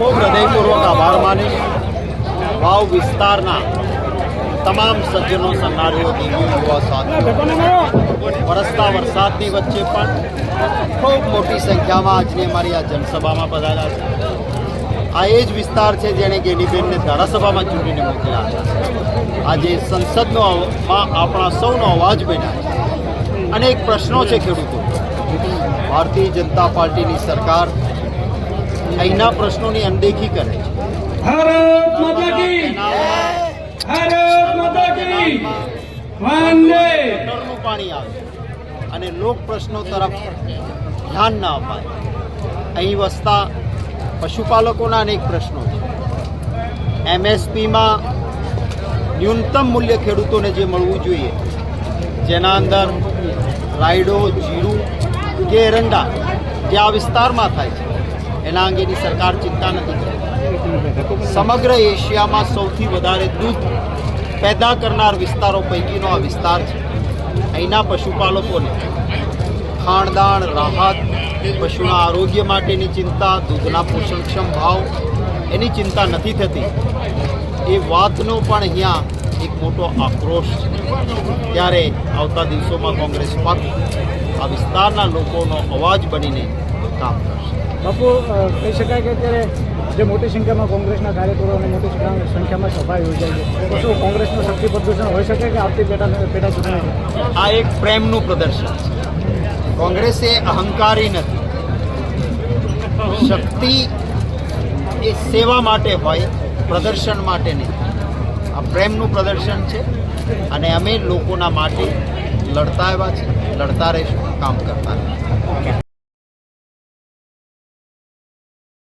ખૂબ હૃદયપૂર્વક આભાર માનીશ વાવ વિસ્તારના તમામ સજ્જનો સન્નારીઓ દેવીઓ યુવા સાથીઓ. વરસતા વરસાદની વચ્ચે પણ ખૂબ મોટી સંખ્યામાં આજની અમારી આ જનસભામાં પધાર્યા છે. આ એ જ વિસ્તાર છે જેણે ગેનીબેનને ધારાસભામાં ચૂંટીને મોકલ્યા હતા. આજે સંસદનો આપણા સૌનો અવાજ બન્યા છે. અનેક પ્રશ્નો છે ખેડૂતો ભારતીય જનતા પાર્ટીની સરકાર અહીંના પ્રશ્નોની અનદેખી કરે છે. ભારત માતા કી! ભારત માતા કી! વંદે! ગટરનું પાણી આવે અને લોક પ્રશ્નો તરફ ધ્યાન ન અપાય. અહીં વસતા પશુપાલકોના અનેક પ્રશ્નો છે. એમએસપીમાં ન્યૂનતમ મૂલ્ય ખેડૂતોને જે મળવું જોઈએ જેના અંદર રાયડો જીરું કે એરંડા જે આ વિસ્તારમાં થાય છે એના અંગેની સરકાર ચિંતા નથી કરતી. સમગ્ર એશિયામાં સૌથી વધારે દૂધ પેદા કરનાર વિસ્તારો પૈકીનો આ વિસ્તાર છે. અહીંના પશુપાલકોને ખાણદાણ, રાહત, પશુના આરોગ્ય માટેની ચિંતા, દૂધના પોષણક્ષમ ભાવ, એની ચિંતા નથી થતી. એ વાતનો પણ અહીંયા એક મોટો આક્રોશ છે. ત્યારે આવતા દિવસોમાં કોંગ્રેસ પક્ષ આ વિસ્તારના લોકોનો અવાજ બનીને કામ કરશે. બાપુ કહી શકાય કે અત્યારે જે મોટી સંખ્યામાં કોંગ્રેસના કાર્યકરો અને મોટી સંખ્યા- સંખ્યામાં સભા યોજાઈ છે. તો શું કોંગ્રેસનું શક્તિ પ્રદર્શન હોઈ શકે કે આવતી પેટા પેટા ચૂંટણી આ એક પ્રેમનું પ્રદર્શન. છે કોંગ્રેસે અહંકારી નથી. શક્તિ એ સેવા માટે હોય, પ્રદર્શન માટે નહીં. આ પ્રેમનું પ્રદર્શન છે અને અમે લોકોના માટે લડતા આવ્યા છે લડતા રહીશું, કામ કરતા